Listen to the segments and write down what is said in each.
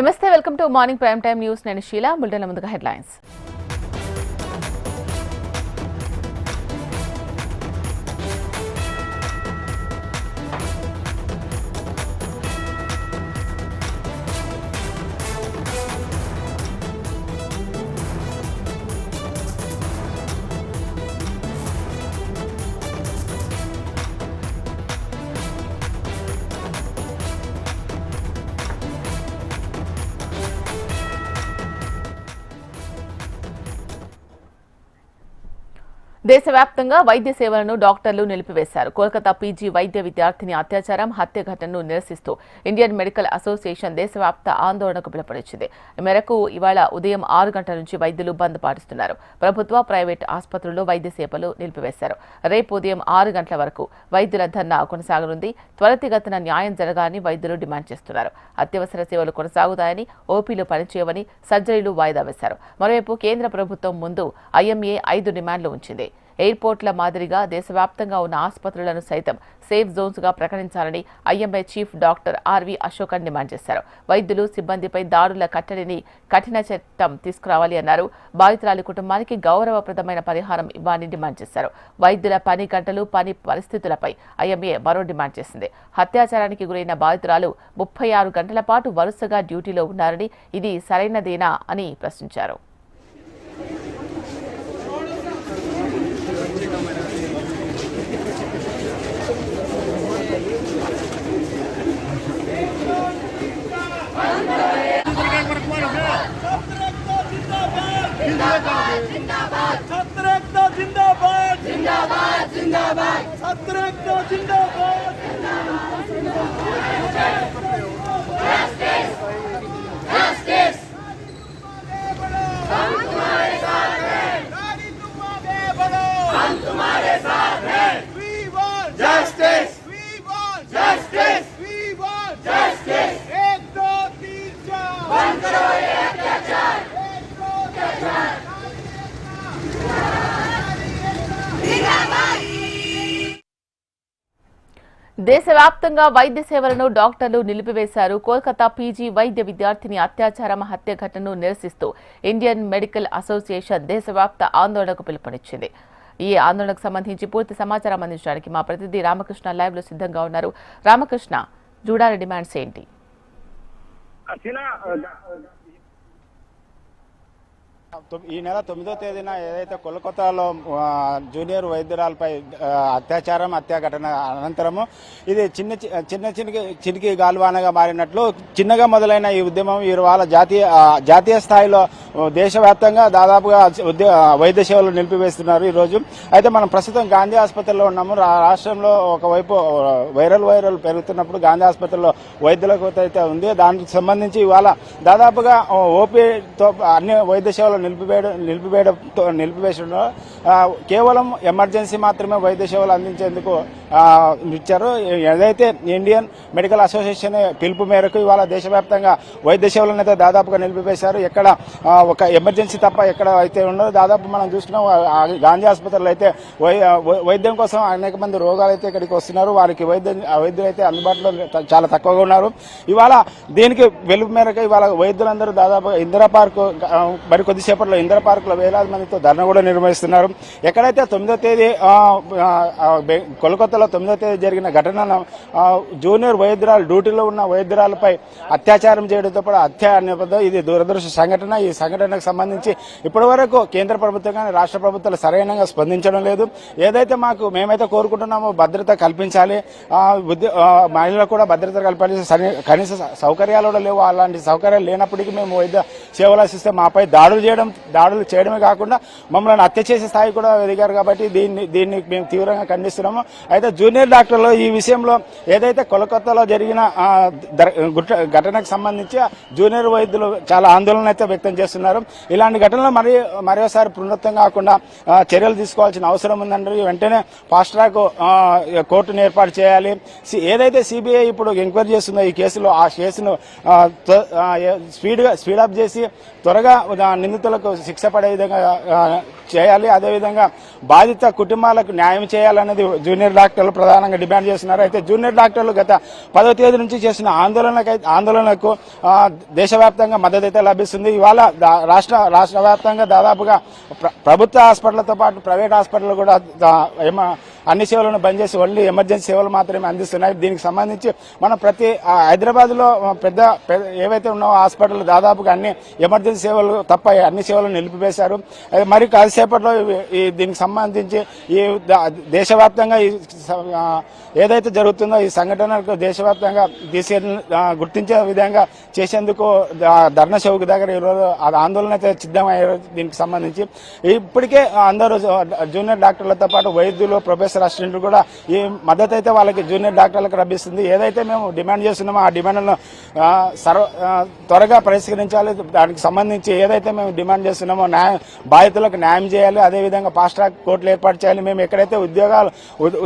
నమస్తే welcome to morning prime time news. నేను Sheela bulletin ముందుగా హెడ్లైన్స్. దేశవ్యాప్తంగా వైద్య సేవలను డాక్టర్లు నిలిపివేశారు. కోల్కతా పీజీ వైద్య విద్యార్థిని అత్యాచారం హత్య ఘటనను నిరసిస్తూ ఇండియన్ మెడికల్ అసోసియేషన్ దేశవ్యాప్త ఆందోళనకు పిలుపునిచ్చింది. ఈ మేరకు ఇవాళ ఉదయం ఆరు గంటల నుంచి వైద్యులు బంద్ పాటిస్తున్నారు. ప్రభుత్వ ప్రైవేట్ ఆసుపత్రుల్లో వైద్య సేవలు నిలిపివేశారు. రేపు ఉదయం ఆరు గంటల వరకు వైద్యుల ధర్నా కొనసాగనుంది. త్వరితగతిన న్యాయం జరగాలని వైద్యులు డిమాండ్ చేస్తున్నారు. అత్యవసర సేవలు కొనసాగుతాయని ఓపీలు పనిచేయవని సర్జరీలు వాయిదా వేశారు. మరోవైపు కేంద్ర ప్రభుత్వం ముందు ఐఎంఏ ఐదు డిమాండ్లు ఉంచింది. ఎయిర్పోర్ట్ల మాదిరిగా దేశవ్యాప్తంగా ఉన్న ఆసుపత్రులను సైతం సేఫ్ జోన్స్గా ప్రకటించాలని IMA chief doctor RV Asokan demand చేశారు. వైద్యులు సిబ్బందిపై దాడుల కట్టడిని కఠిన చట్టం తీసుకురావాలి అన్నారు. బాధితురాలి కుటుంబానికి గౌరవప్రదమైన పరిహారం ఇవ్వాలని డిమాండ్ చేశారు. వైద్యుల పని గంటలు పని పరిస్థితులపై ఐఎంఏ మరో డిమాండ్ చేసింది. హత్యాచారానికి గురైన బాధితురాలు ముప్పై ఆరు గంటల పాటు వరుసగా డ్యూటీలో ఉన్నారని ఇది సరైనదేనా అని ప్రశ్నించారు. justice దేశవ్యాప్తంగా వైద్య సేవలను డాక్టర్లు నిలిపివేశారు. కోల్కతా పీజీ వైద్య విద్యార్థిని అత్యాచారం హత్య ఘటనను నిరసిస్తూ ఇండియన్ మెడికల్ అసోసియేషన్ దేశవ్యాప్త ఆందోళనకు పిలుపునిచ్చింది. ఈ ఆందోళనకు సంబంధించి పూర్తి సమాచారం అందించడానికి మా ప్రతినిధి రామకృష్ణ లైవ్లో సిద్ధంగా ఉన్నారు. రామకృష్ణ జూడాల డిమాండ్స్ ఏంటి? ఈ నెల తొమ్మిదో తేదీన ఏదైతే కోల్కతాలో జూనియర్ వైద్యురాలపై అత్యాచారం హత్య ఘటన అనంతరము ఇది చిన్న చి- చిన్న చినికి చినికి గాల్వానగా మారినట్లు చిన్నగా మొదలైన ఈ ఉద్యమం ఇవాళ జాతీయ జాతీయ స్థాయిలో దేశవ్యాప్తంగా దాదాపుగా వైద్య సేవలు నిలిపివేస్తున్నారు ఈ రోజు. అయితే మనం ప్రస్తుతం గాంధీ ఆసుపత్రిలో ఉన్నాము. రాష్ట్రంలో ఒకవైపు వైరల్ వైరల్ పెరుగుతున్నప్పుడు గాంధీ ఆసుపత్రిలో వైద్యుల కొరత అయితే ఉంది. దానికి సంబంధించి ఇవాళ దాదాపుగా ఓపీతో అన్ని వైద్య సేవలు నిలిపివేయడం నిలిపివేయడంతో నిలిపివేసడంలో కేవలం ఎమర్జెన్సీ మాత్రమే వైద్య సేవలు అందించేందుకు ఇచ్చారు. ఏదైతే ఇండియన్ మెడికల్ అసోసియేషన్ పిలుపు మేరకు ఇవాళ దేశవ్యాప్తంగా వైద్య సేవలను అయితే దాదాపుగా నిలిపివేశారు. ఎక్కడ ఒక ఎమర్జెన్సీ తప్ప ఎక్కడ అయితే ఉన్నదో దాదాపు మనం చూసుకున్నాం గాంధీ ఆసుపత్రిలో అయితే వై- వైద్యం కోసం అనేక మంది రోగాలు అయితే ఇక్కడికి వస్తున్నారు. వారికి వైద్యం వైద్యులు అయితే అందుబాటులో చాలా తక్కువగా ఉన్నారు. ఇవాళ దీనికి వెలుపు మేరకు ఇవాళ వైద్యులందరూ దాదాపు ఇందిరా పార్క్ మరి కొద్దిసేపట్లో ఇందిరా పార్క్లో వేలాది మందితో ధర్నా కూడా నిర్వహిస్తున్నారు. ఎక్కడైతే తొమ్మిదో తేదీ కోల్కతా తొమ్మిదో తేదీ జరిగిన ఘటనను జూనియర్ వైద్యురాలు డ్యూటీలో ఉన్న వైద్యురాలపై అత్యాచారం చేయడంతో పాటు హత్య నేపథ్యం ఇది దురదృష్ట. సంఘటన ఈ సంఘటనకు సంబంధించి ఇప్పటి వరకు కేంద్ర ప్రభుత్వం కానీ రాష్ట్ర ప్రభుత్వాలు సరైనంగా స్పందించడం లేదు. ఏదైతే మాకు మేమైతే కోరుకుంటున్నామో భద్రత కల్పించాలి. మహిళలకు కూడా భద్రత కల్పించాలి. సరి- కనీస సౌకర్యాలు కూడా లేవు. అలాంటి సౌకర్యాలు లేనప్పటికీ మేము వైద్య సేవలు అందిస్తే మాపై దాడులు చేయడం దాడులు చేయడమే కాకుండా మమ్మల్ని హత్య చేసే స్థాయి కూడా ఎదిగారు కాబట్టి దీన్ని దీన్ని మేము తీవ్రంగా ఖండిస్తున్నాము. అయితే జూనియర్ డాక్టర్లు ఈ విషయంలో ఏదైతే కొలకత్తాలో జరిగిన గుట్ట- ఘటనకు సంబంధించి జూనియర్ వైద్యులు చాలా ఆందోళన అయితే వ్యక్తం చేస్తున్నారు. ఇలాంటి ఘటనలు మరి మరోసారి పునరుత్తం కాకుండా చర్యలు తీసుకోవాల్సిన అవసరం ఉందంటే వెంటనే ఫాస్ట్ ట్రాక్ కోర్టును ఏర్పాటు చేయాలి. సి- ఏదైతే సిబిఐ ఇప్పుడు ఎంక్వైరీ చేస్తుందో ఈ కేసులో ఆ కేసును స్పీడ్గా స్పీడప్ చేసి త్వరగా నిందితులకు శిక్ష పడే విధంగా చేయాలి. అదేవిధంగా బాధిత కుటుంబాలకు న్యాయం చేయాలన్నది జూనియర్ డాక్టర్ డాక్టర్లు ప్రధానంగా డిమాండ్ చేస్తున్నారు. అయితే జూనియర్ డాక్టర్లు గత పదో తేదీ నుంచి చేసిన ఆందోళనకై ఆందోళనకు దేశవ్యాప్తంగా మద్దతు అయితే లభిస్తుంది. ఇవాళ రాష్ట్ర రాష్ట్ర వ్యాప్తంగా దాదాపుగా ప్ర- ప్రభుత్వ హాస్పిటళ్ళతో పాటు ప్రైవేట్ హాస్పిటల్ కూడా ఏమో అన్ని సేవలను బంద్ చేసి ఓన్లీ ఎమర్జెన్సీ సేవలు మాత్రమే అందిస్తున్నాయి. దీనికి సంబంధించి మనం ప్రతి హైదరాబాద్లో పెద్ద పెద్ద ఏవైతే ఉన్నాయో హాస్పిటల్ దాదాపుగా అన్ని ఎమర్జెన్సీ సేవలు తప్ప అన్ని సేవలను నిలిపివేశారు. అది మరి కాసేపట్లో ఈ దీనికి సంబంధించి ఈ దేశవ్యాప్తంగా ఈ ఏదైతే జరుగుతుందో ఈ సంఘటనలకు దేశవ్యాప్తంగా తీసే గుర్తించే విధంగా చేసేందుకు ఆ, ధర్నా చౌక్ దగ్గర ఈరోజు ఆందోళన అయితే సిద్ధమయ్యారు దీనికి సంబంధించి. ఇప్పటికే అందరూ జూనియర్ డాక్టర్లతో పాటు వైద్యులు ప్రొఫెసర్ అసిస్టెంట్లు కూడా ఈ మద్దతు అయితే వాళ్ళకి జూనియర్ డాక్టర్లకు లభిస్తుంది. ఏదైతే మేము డిమాండ్ చేస్తున్నామో ఆ డిమాండ్లను సర్వ త్వరగా పరిష్కరించాలి. దానికి సంబంధించి ఏదైతే మేము డిమాండ్ చేస్తున్నామో న్యాయ బాధితులకు న్యాయం చేయాలి. అదేవిధంగా ఫాస్ట్ ట్రాక్ కోర్టులు ఏర్పాటు చేయాలి. మేము ఎక్కడైతే ఉద్యోగాలు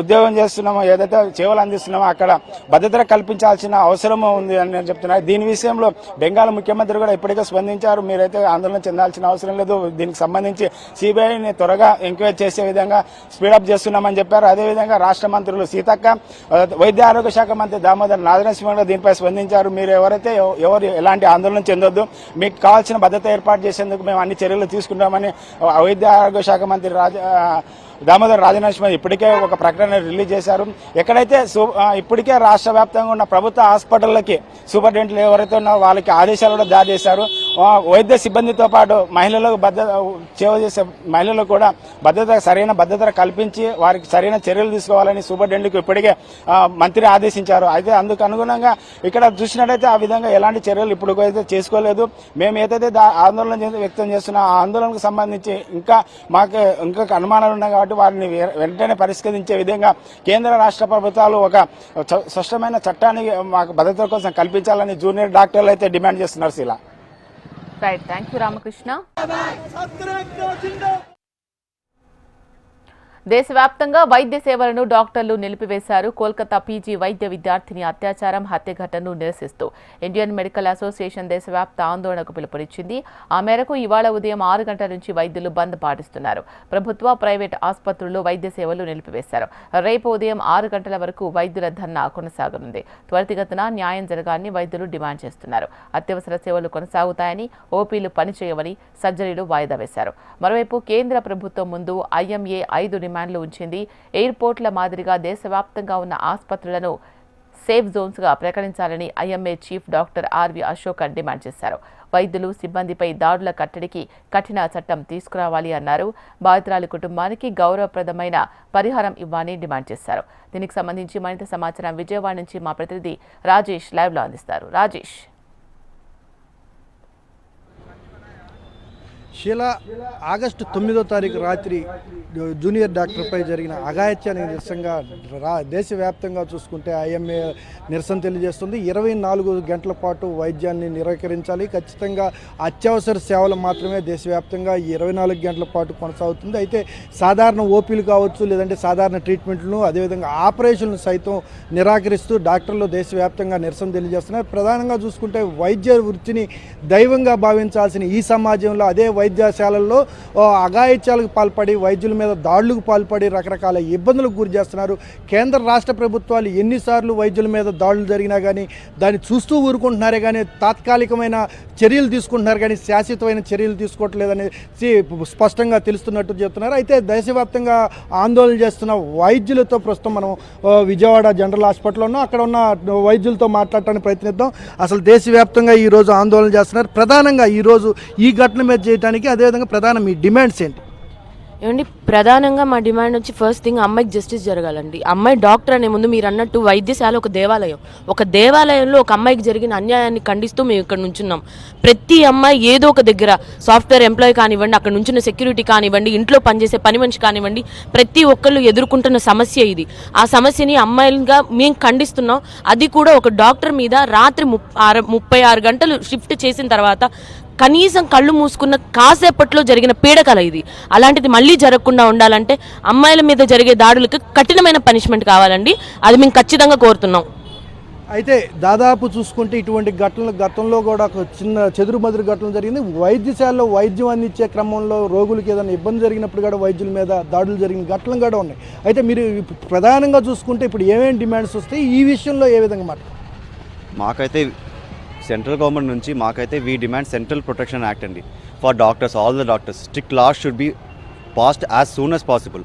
ఉద్యోగం చేస్తున్నామో ఏదైతే సేవలు అందిస్తున్నామో అక్కడ భద్రత కల్పించాల్సిన అవసరం ఉంది అని నేను చెప్తున్నా. దీని విషయంలో బెంగాల్ ముఖ్యమంత్రి కూడా ఇప్పటికే స్పందించారు. మీరైతే ఆందోళన చెందాల్సిన అవసరం లేదు. దీనికి సంబంధించి సిబిఐని త్వరగా ఎంక్వైరీ చేసే విధంగా స్పీడప్ చేస్తున్నామని చెప్పారు అదేవిధంగా రాష్ట్ర మంత్రులు సీతక్క వైద్య ఆరోగ్య శాఖ మంత్రి దామోదర్ నాదనసింహ దీనిపై స్పందించారు. మీరు ఎవరైతే ఎవరు ఎలాంటి ఆందోళన చెందొద్దు. మీకు కావాల్సిన భద్రత ఏర్పాటు చేసేందుకు మేము అన్ని చర్యలు తీసుకుంటామని వైద్య ఆరోగ్య శాఖ మంత్రి రాజ దామోదర్ రాజనరసింహ ఇప్పటికే ఒక ప్రకటన రిలీజ్ చేశారు. ఎక్కడైతే ఇప్పటికే రాష్ట్ర వ్యాప్తంగా ఉన్న ప్రభుత్వ హాస్పిటళ్ళకి సూపరింటెండెంట్లు ఎవరైతే ఉన్నారో వాళ్ళకి ఆదేశాలు కూడా జారీ చేశారు. వైద్య సిబ్బందితో పాటు మహిళలకు భద్రత సేవ చేసే మహిళలకు కూడా భద్రత సరైన భద్రత కల్పించి వారికి సరైన చర్యలు తీసుకోవాలని సూపరింటెండెంట్కి ఇప్పటికే మంత్రి ఆదేశించారు. అయితే అందుకు అనుగుణంగా ఇక్కడ చూసినట్టయితే ఆ విధంగా ఎలాంటి చర్యలు ఇప్పుడు అయితే చేసుకోలేదు. మేము ఏదైతే దా- ఆందోళన వ్యక్తం చేస్తున్నా ఆ ఆందోళనకు సంబంధించి ఇంకా మాకు ఇంకా అనుమానాలు ఉన్నాయి కాబట్టి కాబట్టి వారిని వెంటనే పరిష్కరించే విధంగా కేంద్ర రాష్ట్ర ప్రభుత్వాలు ఒక స్పష్టమైన చట్టాన్ని మాకు భద్రత కోసం కల్పించాలని జూనియర్ డాక్టర్లు అయితే డిమాండ్ చేస్తున్నారు శిలా. రైట్ థ్యాంక్ యూ రామకృష్ణ దేశవ్యాప్తంగా వైద్య సేవలను డాక్టర్లు నిలిపివేశారు. కోల్కతా పీజీ వైద్య విద్యార్థిని అత్యాచారం హత్య ఘటనను నిరసిస్తూ ఇండియన్ మెడికల్ అసోసియేషన్ దేశవ్యాప్త ఆందోళనకు పిలుపునిచ్చింది. ఆ మేరకు ఇవాళ ఉదయం ఆరు గంటల నుంచి వైద్యులు బంద్ పాటిస్తున్నారు. ప్రభుత్వ ప్రైవేట్ ఆసుపత్రుల్లో వైద్య సేవలు నిలిపివేశారు. రేపు ఉదయం ఆరు గంటల వరకు వైద్యుల ధర్నా కొనసాగనుంది. త్వరితగతిన న్యాయం జరగాలని వైద్యులు డిమాండ్ చేస్తున్నారు. అత్యవసర సేవలు కొనసాగుతాయని ఓపీలు పనిచేయవని సర్జరీలు వాయిదా వేశారు. మరోవైపు కేంద్ర ప్రభుత్వం ముందు ఐఎంఏ ఐదు డిమాండ్లు ఉంచింది. ఎయిర్పోర్ట్ల మాదిరిగా దేశవ్యాప్తంగా ఉన్న ఆసుపత్రులను సేఫ్ జోన్స్గా ప్రకటించాలని IMA chief doctor RV Asokan demand చేశారు. వైద్యులు సిబ్బందిపై దాడుల కట్టడికి కఠిన చట్టం తీసుకురావాలి అన్నారు. బాధితురాలి కుటుంబానికి గౌరవప్రదమైన పరిహారం ఇవ్వాలని డిమాండ్ చేశారు. దీనికి సంబంధించి మరింత సమాచారం విజయవాడ నుంచి మా ప్రతినిధి రాజేష్ లైవ్లో అందిస్తారు. రాజేష్. షీలా ఆగస్టు తొమ్మిదో తారీఖు రాత్రి జూనియర్ డాక్టర్పై జరిగిన అఘాయిత్యానికి నిరసనగా రా దేశవ్యాప్తంగా చూసుకుంటే ఐఎంఏ నిరసన తెలియజేస్తుంది. ఇరవై నాలుగు గంటల పాటు వైద్యాన్ని నిరాకరించాలి. ఖచ్చితంగా అత్యవసర సేవలు మాత్రమే దేశవ్యాప్తంగా ఇరవై నాలుగు గంటల పాటు కొనసాగుతుంది. అయితే సాధారణ ఓపీలు కావచ్చు లేదంటే సాధారణ ట్రీట్మెంట్లను అదేవిధంగా ఆపరేషన్లు సైతం నిరాకరిస్తూ డాక్టర్లు దేశవ్యాప్తంగా నిరసన తెలియజేస్తున్నారు. ప్రధానంగా చూసుకుంటే వైద్య వృత్తిని దైవంగా భావించాల్సిన ఈ సమాజంలో అదే వైద్యశాలల్లో అఘాయిత్యాలకు పాల్పడి వైద్యుల మీద దాడులకు పాల్పడి రకరకాల ఇబ్బందులకు గురి చేస్తున్నారు. కేంద్ర రాష్ట్ర ప్రభుత్వాలు ఎన్నిసార్లు వైద్యుల మీద దాడులు జరిగినా కానీ దాన్ని చూస్తూ ఊరుకుంటున్నారే కానీ తాత్కాలికమైన చర్యలు తీసుకుంటున్నారు కానీ శాశ్వతమైన చర్యలు తీసుకోవట్లేదని స్పష్టంగా తెలుస్తున్నట్టు చెప్తున్నారు. అయితే దేశవ్యాప్తంగా ఆందోళన చేస్తున్న వైద్యులతో ప్రస్తుతం మనం విజయవాడ జనరల్ హాస్పిటల్లో ఉన్నాం. అక్కడ ఉన్న వైద్యులతో మాట్లాడటానికి ప్రయత్నిద్దాం. అసలు దేశవ్యాప్తంగా ఈరోజు ఆందోళన చేస్తున్నారు. ప్రధానంగా ఈరోజు ఈ ఘటన మీద చేయడానికి అదేవిధంగా ప్రధాన మీ డిమాండ్స్ ఏంటి? ఏమండి ప్రధానంగా మా డిమాండ్ వచ్చి ఫస్ట్ థింగ్ అమ్మాయికి జస్టిస్ జరగాలండి. అమ్మాయి డాక్టర్ అనే ముందు మీరు అన్నట్టు వైద్యశాల ఒక దేవాలయం. ఒక దేవాలయంలో ఒక అమ్మాయికి జరిగిన అన్యాయాన్ని ఖండిస్తూ మేము ఇక్కడ నుంచున్నాం. ప్రతి అమ్మాయి ఏదో ఒక దగ్గర సాఫ్ట్వేర్ ఎంప్లాయీ కానివ్వండి అక్కడ నుంచిన సెక్యూరిటీ కానివ్వండి ఇంట్లో పనిచేసే పని మనిషి కానివ్వండి ప్రతి ఒక్కళ్ళు ఎదుర్కొంటున్న సమస్య ఇది. ఆ సమస్యని అమ్మాయిలుగా మేము ఖండిస్తున్నాం. అది కూడా ఒక డాక్టర్ మీద రాత్రి ముప్ ఆరు- ముప్పై ఆరు గంటలు షిఫ్ట్ చేసిన తర్వాత కనీసం కళ్ళు మూసుకున్న కాసేపట్లో జరిగిన పీడకల ఇది. అలాంటిది మళ్ళీ జరగకుండా ఉండాలంటే అమ్మాయిల మీద జరిగే దాడులకు కఠినమైన పనిష్మెంట్ కావాలండి. అది మేము ఖచ్చితంగా కోరుతున్నాం. అయితే దాదాపు చూసుకుంటే ఇటువంటి ఘటనలు గతంలో కూడా ఒక చిన్న చెదురు మదురు ఘటనలు జరిగింది. వైద్యశాలలో వైద్యం అందించే క్రమంలో రోగులకి ఏదైనా ఇబ్బంది జరిగినప్పుడు కూడా వైద్యుల మీద దాడులు జరిగిన ఘటనలు కూడా ఉన్నాయి. అయితే మీరు ప్రధానంగా చూసుకుంటే ఇప్పుడు ఏమేమి డిమాండ్స్ వస్తాయి? ఈ విషయంలో ఏ విధంగా మాట మాకైతే సెంట్రల్ గవర్నమెంట్ నుంచి మాకైతే we demand central protection act అండి. For doctors all the doctors strict laws should be passed as soon as possible.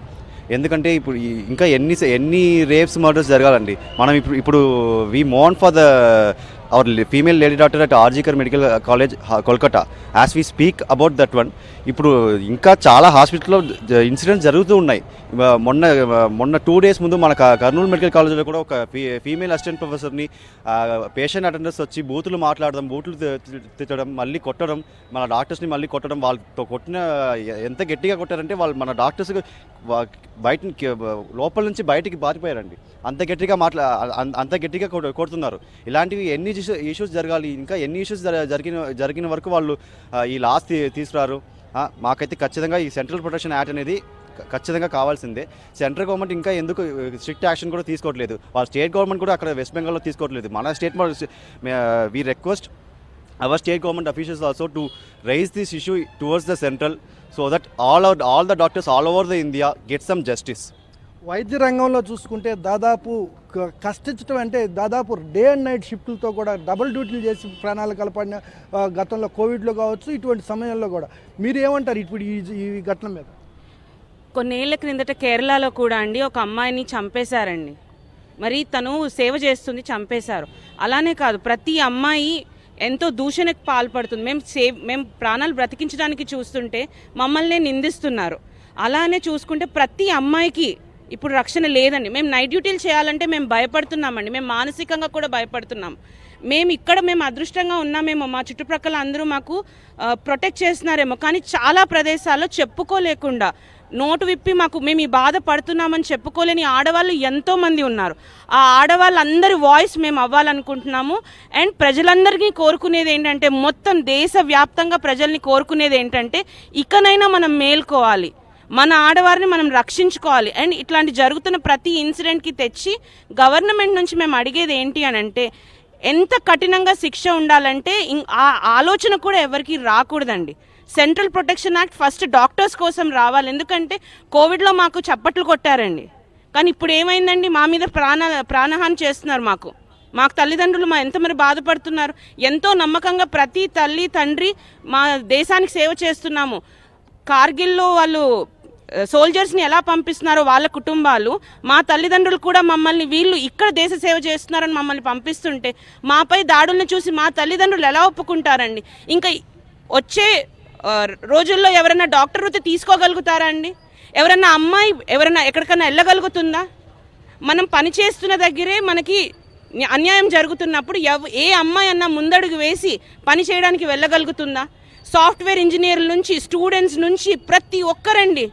ఎందుకంటే ఇప్పుడు ఇంకా ఎన్ని ఎన్ని రేప్స్ మర్డర్స్ జరగాలండి. మనం ఇప్పుడు ఇప్పుడు we Mon for the our female lady doctor at RG Kar medical college Kolkata as we speak about that one ఇప్పుడు ఇంకా చాలా హాస్పిటల్లో ఇన్సిడెంట్స్ జరుగుతూ ఉన్నాయి. మొన్న మొన్న టూ డేస్ ముందు మన కర్నూలు మెడికల్ కాలేజ్లో కూడా ఒక ఫీ ఫీమేల్ అసిస్టెంట్ ప్రొఫెసర్ని పేషెంట్ అటెండర్స్ వచ్చి బూతులు మాట్లాడడం బూతులు తిట్టడం మళ్ళీ కొట్టడం మన డాక్టర్స్ని మళ్ళీ కొట్టడం వాళ్ళతో కొట్టిన ఎంత గట్టిగా కొట్టారంటే వాళ్ళు మన డాక్టర్స్ బయట లోపల నుంచి బయటికి బారిపోయారండి అంత గట్టిగా మాట్లా అంత గట్టిగా కొడుతున్నారు. ఇలాంటివి ఎన్ని ఇష్యూస్ జరగాలి. ఇంకా ఎన్ని ఇష్యూస్ జరిగిన జరిగిన వరకు వాళ్ళు ఈ లాస్ తీసుకురారు. మాకైతే ఖచ్చితంగా ఈ సెంట్రల్ ప్రొటెక్షన్ యాక్ట్ అనేది ఖచ్చితంగా కావాల్సిందే. సెంట్రల్ గవర్నమెంట్ ఇంకా ఎందుకు స్ట్రిక్ట్ యాక్షన్ కూడా తీసుకోవట్లేదు. వాళ్ళ స్టేట్ గవర్నమెంట్ కూడా అక్కడ వెస్ట్ బెంగాల్లో తీసుకోవట్లేదు. మన state we request our state government officials also to raise this issue towards the central so that all all the doctors all over the India get some justice వైద్య రంగంలో చూసుకుంటే దాదాపు క- కష్టించడం అంటే దాదాపు డే అండ్ నైట్ షిఫ్ట్లతో కూడా double డ్యూటీలు చేసి ప్రాణాలు కలపడిన గతంలో కోవిడ్లో కావచ్చు ఇటువంటి సమయంలో కూడా. మీరు ఏమంటారు ఇప్పుడు ఈ ఈ ఘటన మీద? కొన్నేళ్ళ క్రిందట కేరళలో కూడా అండి ఒక అమ్మాయిని చంపేశారండి. మరి తను సేవ చేస్తుంది చంపేశారు. అలానే కాదు ప్రతి అమ్మాయి ఎంతో దూషణకు పాల్పడుతుంది. మేము సేవ్ మేము ప్రాణాలు బ్రతికించడానికి చూస్తుంటే మమ్మల్ని నిందిస్తున్నారు. అలానే చూసుకుంటే ప్రతి అమ్మాయికి ఇప్పుడు రక్షణ లేదండి. మేము నైట్ డ్యూటీలు చేయాలంటే మేము భయపడుతున్నామండి. మేము మానసికంగా కూడా భయపడుతున్నాం. మేము ఇక్కడ మేము అదృష్టంగా ఉన్నామేమో. మా చుట్టుప్రక్కల అందరూ మాకు ప్రొటెక్ట్ చేస్తున్నారేమో. కానీ చాలా ప్రదేశాల్లో చెప్పుకోలేకుండా నోటు విప్పి మాకు మేము ఈ బాధ పడుతున్నామని చెప్పుకోలేని ఆడవాళ్ళు ఎంతోమంది ఉన్నారు. ఆ ఆడవాళ్ళందరి వాయిస్ మేము అవ్వాలనుకుంటున్నాము. అండ్ ప్రజలందరికీ కోరుకునేది ఏంటంటే మొత్తం దేశవ్యాప్తంగా ప్రజల్ని కోరుకునేది ఏంటంటే ఇకనైనా మనం మేల్కోవాలి. మన ఆడవారిని మనం రక్షించుకోవాలి. అండ్ ఇట్లాంటి జరుగుతున్న ప్రతి ఇన్సిడెంట్కి తెచ్చి గవర్నమెంట్ నుంచి మేము అడిగేది ఏంటి అని అంటే ఎంత కఠినంగా శిక్ష ఉండాలంటే ఇం- ఆ ఆలోచన కూడా ఎవరికి రాకూడదండి. Central protection act first doctors కోసం రావాలి. ఎందుకంటే కోవిడ్లో మాకు చప్పట్లు కొట్టారండి. కానీ ఇప్పుడు ఏమైందండి? మా మీద ప్రాణ ప్రాణహాని చేస్తున్నారు మాకు. మాకు తల్లిదండ్రులు మా ఎంత మరి బాధపడుతున్నారు? ఎంతో నమ్మకంగా ప్రతి తల్లి తండ్రి మా దేశానికి సేవ చేస్తున్నాము. కార్గిల్లో వాళ్ళు సోల్జర్స్ని ఎలా పంపిస్తున్నారో వాళ్ళ కుటుంబాలు మా తల్లిదండ్రులు కూడా మమ్మల్ని వీళ్ళు ఇక్కడ దేశ సేవ చేస్తున్నారని మమ్మల్ని పంపిస్తుంటే మాపై దాడులను చూసి మా తల్లిదండ్రులు ఎలా ఒప్పుకుంటారండి? ఇంకా వచ్చే రోజుల్లో ఎవరైనా డాక్టర్ వృత్తి తీసుకోగలుగుతారా అండి? ఎవరన్నా అమ్మాయి ఎవరైనా ఎక్కడికైనా వెళ్ళగలుగుతుందా? మనం పని చేస్తున్న దగ్గరే మనకి అన్యాయం జరుగుతున్నప్పుడు ఎవ ఏ అమ్మాయి అన్నా ముందడుగు వేసి పని చేయడానికి వెళ్ళగలుగుతుందా? సాఫ్ట్వేర్ ఇంజనీర్ల నుంచి స్టూడెంట్స్ నుంచి ప్రతి ఒక్కరండి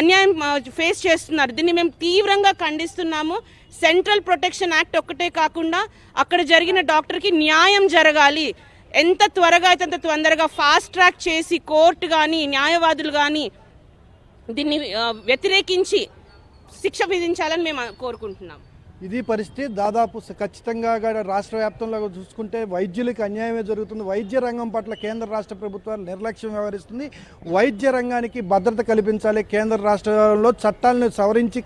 అన్యాయం ఫేస్ చేస్తున్నారు. దీన్ని మేము తీవ్రంగా ఖండిస్తున్నాము. సెంట్రల్ ప్రొటెక్షన్ యాక్ట్ ఒక్కటే కాకుండా అక్కడ జరిగిన డాక్టర్కి న్యాయం జరగాలి. ఎంత త్వరగా అయితే అంత తొందరగా ఫాస్ట్ ట్రాక్ చేసి కోర్టు కానీ న్యాయవాదులు కానీ దీన్ని వ్యతిరేకించి శిక్ష విధించాలని మేము కోరుకుంటున్నాం. ఇది పరిస్థితి. దాదాపు ఖచ్చితంగా రాష్ట్ర వ్యాప్తంలో చూసుకుంటే వైద్యులకు అన్యాయమే జరుగుతుంది. వైద్య రంగం పట్ల కేంద్ర రాష్ట్ర ప్రభుత్వాలు నిర్లక్ష్యం వ్యవహరిస్తుంది. వైద్య రంగానికి భద్రత కల్పించాలి. కేంద్ర రాష్ట్రాల్లో చట్టాలను సవరించి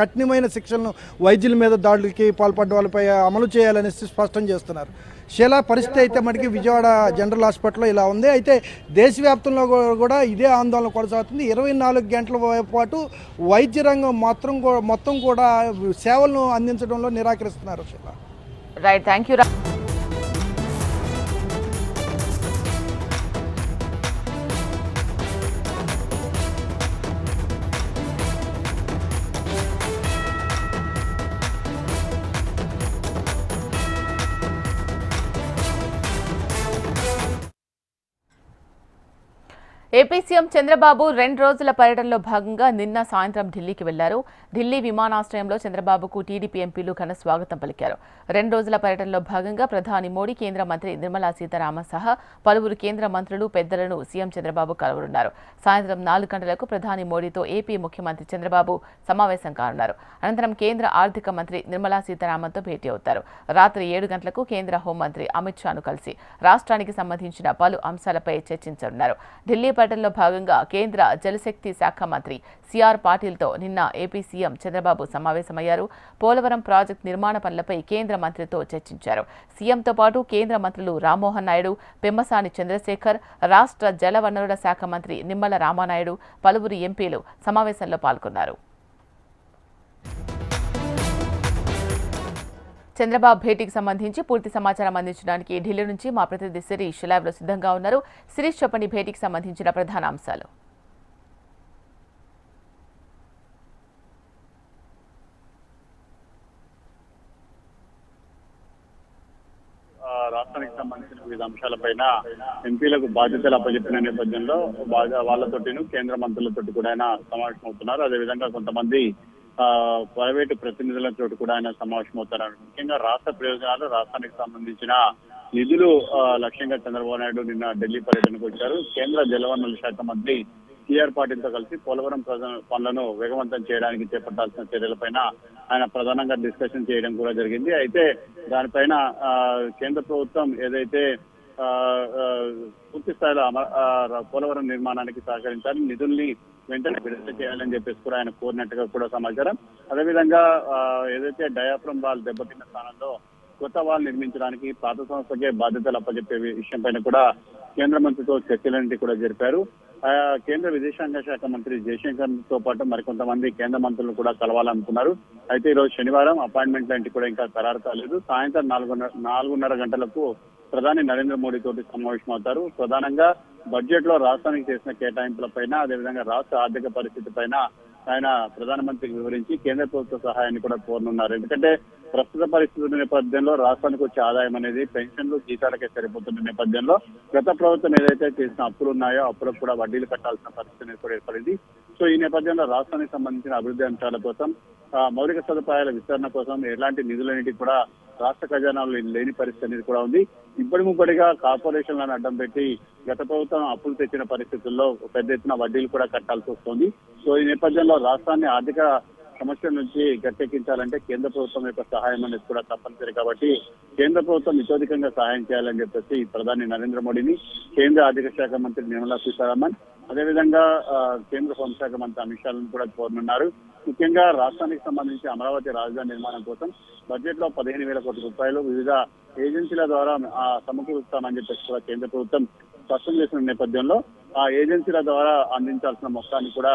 కఠినమైన శిక్షలను వైద్యుల మీద దాడులకి పాల్పడ్డ వాళ్ళపై అమలు చేయాలని స్పష్టం చేస్తున్నారు. శిలా పరిస్థితి అయితే మనకి విజయవాడ జనరల్ హాస్పిటల్లో ఇలా ఉంది. అయితే దేశవ్యాప్తంలో కూడా ఇదే ఆందోళన కొనసాగుతుంది. ఇరవై నాలుగు గంటల పాటు వైద్య రంగం మాత్రం మొత్తం కూడా సేవలను అందించడంలో నిరాకరిస్తున్నారు Sheela. Right thank you AP CM Chandrababu రెండు రోజుల పర్యటనలో భాగంగా నిన్న సాయంత్రం ఢిల్లీకి వెళ్ళారు. ఢిల్లీ విమానాశ్రయంలో చంద్రబాబుకు టీడీపీ ఎంపీలు ఘన స్వాగతం పలికారు. రెండు రోజుల పర్యటనలో భాగంగా ప్రధాని మోడీ కేంద్ర మంత్రి నిర్మలా సీతారామన్ సహా పలువురు కేంద్ర మంత్రులు పెద్దలను సీఎం చంద్రబాబు కలవనున్నారు. సాయంత్రం నాలుగు గంటలకు ప్రధాని మోడీతో ఏపీ ముఖ్యమంత్రి చంద్రబాబు సమావేశం కానున్నారు. అనంతరం కేంద్ర ఆర్థిక మంత్రి నిర్మలా సీతారామన్తో భేటీ అవుతారు. రాత్రి ఏడు గంటలకు కేంద్ర హోంమంత్రి అమిత్ షాను కలిసి రాష్ట్రానికి సంబంధించిన పలు అంశాలపై చర్చించనున్నారు. ఢిల్లీ పర్యటనలో భాగంగా కేంద్ర జలశక్తి శాఖ మంత్రి సిఆర్ పాటిల్తో నిన్న ఏపీ సీఎం చంద్రబాబు సమావేశమయ్యారు. పోలవరం ప్రాజెక్టు నిర్మాణ పనులపై కేంద్ర మంత్రితో చర్చించారు. సీఎంతో పాటు కేంద్ర మంత్రులు రామ్మోహన్ నాయుడు పెమ్మసాని చంద్రశేఖర్ రాష్ట్ర జలవనరుల శాఖ మంత్రి నిమ్మల రామానాయుడు పలువురు ఎంపీలు సమావేశంలో పాల్గొన్నారు. చంద్రబాబు భేటీకి సంబంధించి పూర్తి సమాచారం అందించడానికి ఢిల్లీ నుంచి మా ప్రతినిధి శిరీష్ లైవ్లో సిద్ధంగా ఉన్నారు. శిరీష్ చెప్పండి భేటీకి సంబంధించిన ప్రధాన అంశాలు. రాష్ట్రానికి సంబంధించిన వివిధ అంశాలపైన ఎంపీలకు బాధ్యతలు అప్పచెప్పిన నేపథ్యంలో బాగా వాళ్ళతోటి కేంద్ర మంత్రులతోటి కూడా ఆయన సమావేశం అవుతున్నారు అదేవిధంగా కొంతమంది ప్రైవేటు ప్రతినిధులతో కూడా ఆయన సమావేశం అవుతారు ముఖ్యంగా రాష్ట్ర ప్రయోజనాలు రాష్ట్రానికి సంబంధించిన నిధులు ఆ, లక్ష్యంగా చంద్రబాబు నాయుడు నిన్న ఢిల్లీ పర్యటనకు వచ్చారు. కేంద్ర జలవనరుల శాఖ మంత్రి టీఆర్ పాటిల్తో కలిసి పోలవరం పనులను వేగవంతం చేయడానికి చేపట్టాల్సిన చర్యలపైన ఆయన ప్రధానంగా డిస్కషన్ చేయడం కూడా జరిగింది. అయితే దానిపైన ఆ, కేంద్ర ప్రభుత్వం ఏదైతే పూర్తి స్థాయిలో పోలవరం నిర్మాణానికి సహకరించాలి నిధుల్ని వెంటనే విడుదల చేయాలని చెప్పేసి కూడా ఆయన కోరినట్టుగా కూడా సమాచారం. అదేవిధంగా ఆ, ఏదైతే డయాఫ్రమ్ వాల్ దెబ్బతిన్న స్థానంలో కొత్త వాల్ నిర్మించడానికి పాత సంస్థకే బాధ్యతలు అప్పచెప్పే విషయం పైన కూడా కేంద్ర మంత్రితో చర్చలన్నింటి కూడా జరిపారు. ఆ, కేంద్ర విదేశాంగ శాఖ మంత్రి జయశంకర్తో పాటు మరికొంతమంది కేంద్ర మంత్రులను కూడా కలవాలనుకున్నారు. అయితే ఈ రోజు శనివారం అపాయింట్మెంట్ లాంటి కూడా ఇంకా ఖరారు కాలేదు. సాయంత్రం నాలుగున్నర నాలుగున్నర గంటలకు ప్రధాని నరేంద్ర మోడీ తోటి సమావేశం అవుతారు ప్రధానంగా బడ్జెట్లో రాష్ట్రానికి చేసిన కేటాయింపుల పైన అదేవిధంగా రాష్ట్ర ఆర్థిక పరిస్థితి పైన ఆయన ప్రధానమంత్రికి వివరించి కేంద్ర ప్రభుత్వ సహాయాన్ని కూడా కోరనున్నారు. ఎందుకంటే ప్రస్తుత పరిస్థితుల నేపథ్యంలో రాష్ట్రానికి వచ్చే ఆదాయం అనేది పెన్షన్లు జీతాలకే సరిపోతున్న నేపథ్యంలో గత ప్రభుత్వం ఏదైతే చేసిన అప్పులు ఉన్నాయో అప్పులకు కూడా వడ్డీలు కట్టాల్సిన పరిస్థితి అనేది కూడా ఏర్పడింది. సో ఈ నేపథ్యంలో రాష్ట్రానికి సంబంధించిన అభివృద్ధి అంశాల కోసం ఆ, మౌలిక సదుపాయాల విస్తరణ కోసం ఎలాంటి నిధులన్నిటి కూడా రాష్ట్ర ఖజానాలో లేని పరిస్థితి అనేది కూడా ఉంది. ఇప్పటి ముప్పటిగా కార్పొరేషన్లను అడ్డం పెట్టి గత ప్రభుత్వం అప్పులు తెచ్చిన పరిస్థితుల్లో పెద్ద ఎత్తున వడ్డీలు కూడా కట్టాల్సి వస్తుంది. సో ఈ నేపథ్యంలో రాష్ట్రాన్ని ఆర్థిక సమస్య నుంచి గట్టెక్కించాలంటే కేంద్ర ప్రభుత్వం యొక్క సహాయం అనేది కూడా తప్పనిసరి కాబట్టి కేంద్ర ప్రభుత్వం ఇతోధికంగా సహాయం చేయాలని చెప్పేసి ప్రధాని నరేంద్ర మోడీని కేంద్ర ఆర్థిక శాఖ మంత్రి నిర్మలా సీతారామన్ అదేవిధంగా ఆ, కేంద్ర హోంశాఖ మంత్రి అమిత్ షాలను కూడా కోరనున్నారు. ముఖ్యంగా రాష్ట్రానికి సంబంధించి అమరావతి రాజధాని నిర్మాణం కోసం బడ్జెట్లో పదిహేను వేల కోట్ల రూపాయలు వివిధ ఏజెన్సీల ద్వారా ఆ, సమకూరుస్తామని చెప్పేసి కూడా కేంద్ర ప్రభుత్వం స్పష్టం చేసిన నేపథ్యంలో ఆ ఏజెన్సీల ద్వారా అందించాల్సిన మొత్తాన్ని కూడా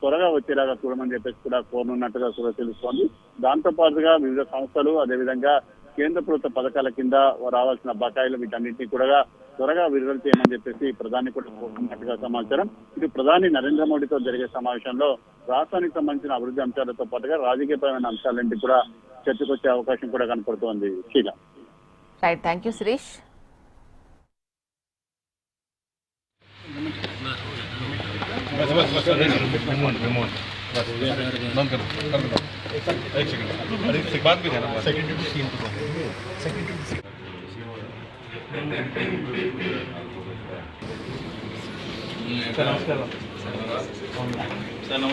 త్వరగా వచ్చేలాగా చూడమని చెప్పేసి కూడా కోరనున్నట్టుగా కూడా తెలుస్తోంది. దాంతో పాటుగా వివిధ సంస్థలు అదేవిధంగా కేంద్ర ప్రభుత్వ పథకాల కింద రావాల్సిన బకాయిలు వీటన్నింటినీ కూడా త్వరగా విడుదల చేయమని చెప్పేసి ప్రధాని కూడా కోరుతున్నట్టుగా సమాచారం. ఇది ప్రధాని నరేంద్ర మోడీతో జరిగే సమావేశంలో రాష్ట్రానికి సంబంధించిన అభివృద్ధి అంశాలతో పాటుగా రాజకీయపరమైన అంశాలన్నింటి కూడా చర్చకొచ్చే అవకాశం కూడా కనపడుతోంది. శీల. రైట్ థ్యాంక్ యూ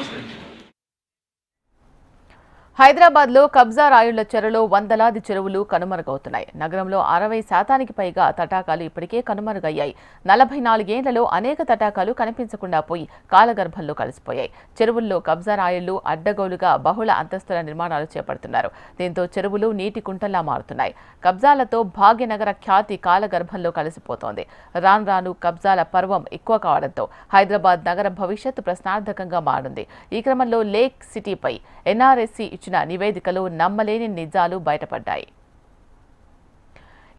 శిరీష్ హైదరాబాద్లో కబ్జా రాయుళ్ళ చెరలో వందలాది చెరువులు కనుమరుగవుతున్నాయి. నగరంలో అరవై శాతానికి పైగా తటాకాలు ఇప్పటికే కనుమరుగయ్యాయి. నలభై నాలుగేళ్ళలో అనేక తటాకాలు కనిపించకుండా పోయి కాలగర్భంలో కలిసిపోయాయి. చెరువుల్లో కబ్జా రాయుళ్ళు అడ్డగోలుగా బహుళ అంతస్తుల నిర్మాణాలు చేపడుతున్నారు. దీంతో చెరువులు నీటి కుంటల్లా మారుతున్నాయి. కబ్జాలతో భాగ్యనగర ఖ్యాతి కాలగర్భంలో కలిసిపోతోంది. రాను రాను కబ్జాల పర్వం ఎక్కువ కావడంతో హైదరాబాద్ నగర భవిష్యత్తు ప్రశ్నార్థకంగా మారింది. ఈ క్రమంలో లేక్ సిటీపై ఎన్ఆర్ఎస్సీ ఇచ్చిన నివేదికలో నమ్మలేని నిజాలు బయటపడ్డాయి.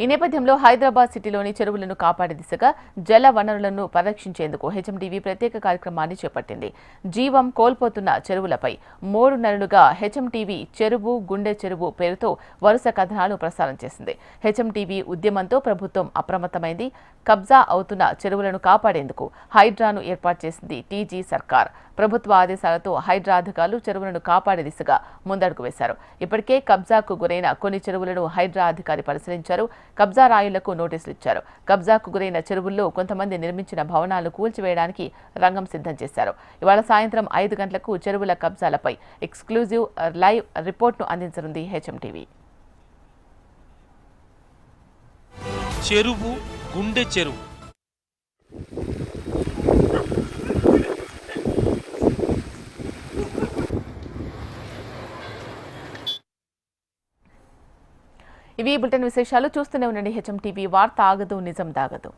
ఈ నేపథ్యంలో హైదరాబాద్ సిటీలోని చెరువులను కాపాడే దిశగా జల వనరులను పరిరక్షించేందుకు హెచ్ఎంటీవీ ప్రత్యేక కార్యక్రమాన్ని చేపట్టింది. జీవం కోల్పోతున్న చెరువులపై మూడు నెలలుగా హెచ్ఎంటీవీ చెరువు గుండె చెరువు పేరుతో వరుస కథనాలు ప్రసారం చేసింది. హెచ్ఎంటీవీ ఉద్యమంతో ప్రభుత్వం అప్రమత్తమైంది. కబ్జా అవుతున్న చెరువులను కాపాడేందుకు హైడ్రాను ఏర్పాటు చేసింది టీజీ సర్కార్. ప్రభుత్వ ఆదేశాలతో హైడ్రా అధికారులు చెరువులను కాపాడే దిశగా ముందడుగు వేశారు. ఇప్పటికే కబ్జాకు గురైన కొన్ని చెరువులను హైడ్రా అధికారి పరిశీలించారు. కబ్జా రాయులకు నోటీసులు ఇచ్చారు. కబ్జాకు గురైన చెరువుల్లో కొంతమంది నిర్మించిన భవనాలు కూల్చివేయడానికి రంగం సిద్ధం చేశారు. ఇవాళ సాయంత్రం ఐదు గంటలకు చెరువుల కబ్జాలపై ఎక్స్క్లూజివ్ లైవ్ రిపోర్ట్ను అందించనుంది హెచ్ఎం టీవీ చెరువు గుండె చెరువు. ఇవి బులెటిన్ విశేషాలు చూస్తూనే ఉండండి. హెచ్ఎం టీవీ వార్త ఆగదు నిజం దాగదు.